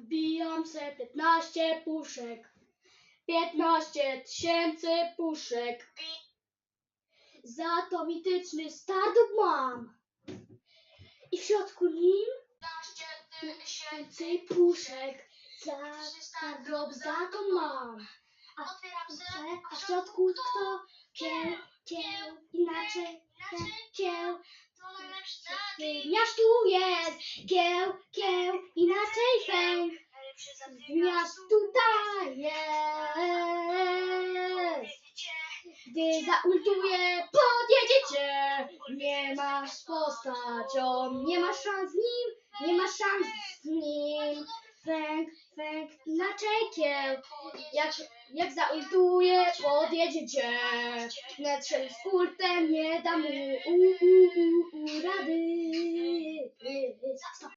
Wbijam se 15 puszek. 15 tysięcy puszek. Za to mityczny stardub mam. I w środku nim 15 tysięcy puszek. Za stardub za to mam. A a w środku kto? Kieł, kieł, inaczej, inaczej, Gniazd tu jest, kieł, kieł, inaczej fęk. Gniazd tutaj jest. Gdy zaultuje, podjedziecie. Nie masz postacią, nie masz szans z nim, nie masz szans z nim. Fęk, fęk, inaczej kieł. Jak, jak zaultuje, podjedziecie. Net z kultem nie da mu u, u, u, u, rady. Stop.